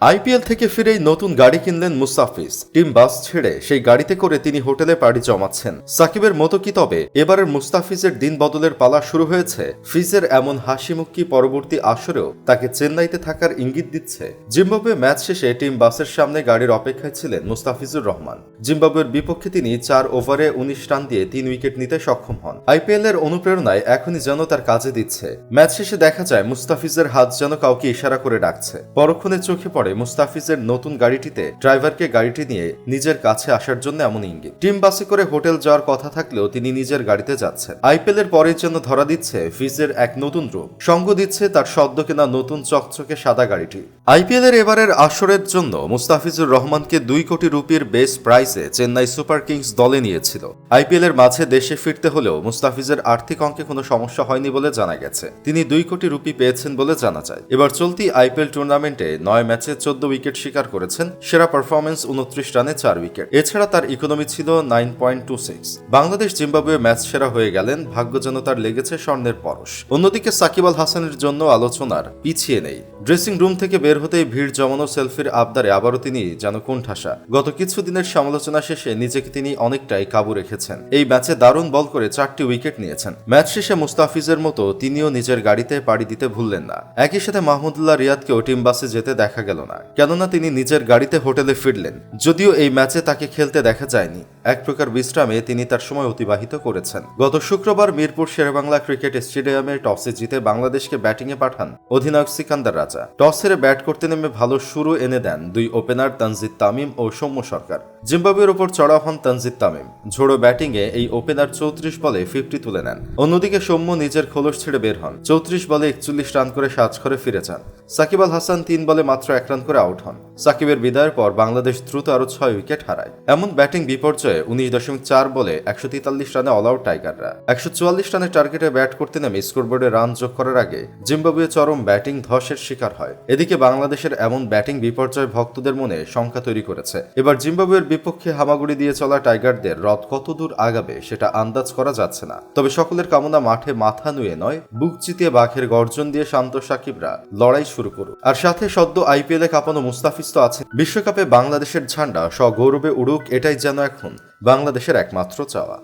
IPL থেকে ফিরেই নতুন গাড়ি কিনলেন মুস্তাফিজ। টিম বাস ছেড়ে সেই গাড়িতে করে তিনি হোটেলে পাড়ি জমাচ্ছেন। সাকিবের মতো কি তবে? এবারের মুস্তাফিজের দিন বদলের পালা শুরু হয়েছে। ফিজের এমন হাসি মুক্কি পরবর্তী আসরেও তাকে চেন্নাইতে থাকার ইঙ্গিত দিচ্ছে। জিম্বাবুয়ে ম্যাচ শেষে টিম বাসের সামনে গাড়ির অপেক্ষায় ছিলেন মুস্তাফিজুর রহমান। জিম্বাবুয়ের বিপক্ষে তিনি চার ওভারে উনিশ রান দিয়ে তিন উইকেট নিতে সক্ষম হন। আইপিএল এর অনুপ্রেরণায় এখনই যেন তার কাজে দিচ্ছে। ম্যাচ শেষে দেখা যায়, মুস্তাফিজের হাত যেন কাউকে ইশারা করে ডাকছে। পরক্ষণে চোখে পড়ে মুস্তাফিজের নতুন গাড়িটিতে ড্রাইভারকে গাড়িটি নিয়ে নিজের কাছে আসার জন্য এমন ইঙ্গিত। টিম বাসে করে হোটেল যাওয়ার কথা থাকলেও তিনি নিজের গাড়িতে যাচ্ছেন। আইপিএল এর পরের জন্য ধরা দিচ্ছে ফিজের এক নতুন রূপ। সঙ্গ দিচ্ছে তার সদ্য কেনা নতুন চকচকে সাদা গাড়িটি। আইপিএল এর এবারের আসরের জন্য মুস্তাফিজুর রহমানকে দুই কোটি রুপির বেস প্রাইসে চেন্নাই সুপার কিংস দলে নিয়েছিল। আইপিএল এর মাঝে দেশে ফিরতে হলেও মুস্তাফিজের আর্থিক অঙ্কে কোনো সমস্যা হয়নি বলে জানা গেছে। তিনি দুই কোটি রুপি পেয়েছেন বলে জানা যায়। এবার চলতি আইপিএল টুর্নামেন্টে নয় ম্যাচে চোদ্দ উইকেট শিকার করেছেন সেরা পারফরমেন্স উনত্রিশ রানে চার উইকেট। এছাড়া তার ইকোনমি ছিল nine point two six. Bangladesh Zimbabwe match সেরা হয়ে গেলেন ভাগ্য যেন তার লেগেছে স্বর্ণের পরশ। অন্যদিকে সাকিব আল হাসানের জন্য আলোচনার পিছিয়ে নেই। ড্রেসিং রুম থেকে বের হতেই ভিড় জমানো সেলফির আবদারে আবারও তিনি যেন কোণঠাসা। গত কিছুদিনের সমালোচনা শেষে নিজেকে তিনি অনেকটাই কাবু রেখেছেন। এই ম্যাচে দারুণ বল করে চারটি উইকেট নিয়েছেন। ম্যাচ শেষে মুস্তাফিজের মতো তিনিও নিজের গাড়িতে পাড়ি দিতে ভুললেন না। একই সাথে মাহমুদুল্লাহ রিয়াদকেও টিম বাসে যেতে দেখা গেল না। কেননা তিনি নিজের গাড়িতে হোটেলে ফিরলেন। যদিও এই ম্যাচে তাকে খেলতে দেখা যায়নি। এক প্রকার বিশ্রামে তিনি তার সময় অতিবাহিত করেছেন। গত শুক্রবার মিরপুর শেরেবাংলা ক্রিকেট স্টেডিয়ামে টসে জিতে বাংলাদেশকে ব্যাটিংয়ে পাঠান অধিনায়ক সিকান্দার রাজা। টস হেরে ব্যাট করতে নেমে ভালো শুরু এনে দেন দুই ওপেনার তানজিদ তামিম ও সৌম্য সরকার। জিম্বাবুয়ের ওপর চড়া হন তানজিদ তামিম। ঝোড়ো ব্যাটিংয়ে এই ওপেনার চৌত্রিশ বলে ফিফটি তুলে নেন। অন্যদিকে সৌম্য নিজের খোলস ছেড়ে বের হন। চৌত্রিশ বলে একচল্লিশ রান করে সাজ করে ফিরে যান। সাকিব আল হাসান তিন বলে মাত্র এক রান করে আউট হন। সাকিবের বিদায়ের পর বাংলাদেশ দ্রুত আরও ছয় উইকেট হারায়। এমন ব্যাটিং বিপর্যয়ে উনিশ দশমিক চার বলে একশো তেতাল্লিশ রানে টাইগাররা একশো চুয়াল্লিশ টার্গেটে ব্যাট করতে নেমে স্কোরবোর্ডে রান যোগ করার আগে জিম্বাবুয়ে চরম ব্যাটিং ধসের শিকার হয়। এদিকে বাংলাদেশের এমন ব্যাটিং বিপর্যয় ভক্তদের মনে শঙ্কা তৈরি করেছে। এবার জিম্বাবুয়ের বিপক্ষে হামাগুড়ি দিয়ে চলা টাইগারদের রথ কতদূর আগাবে সেটা আন্দাজ করা যাচ্ছে না। তবে সকলের কামনা মাঠে মাথা নুয়ে নয়, বুক চিতিয়ে বাঘের গর্জন দিয়ে শান্ত সাকিবরা লড়াই শুরু করুক। আর সাথে সদ্য আইপিএল কাঁপানো মুস্তাফিজ তো আছে বিশ্বকাপে বাংলাদেশের ঝান্ডা সগৌরবে উড়ুক এটাই যেন এখন বাংলাদেশের একমাত্র চাওয়া।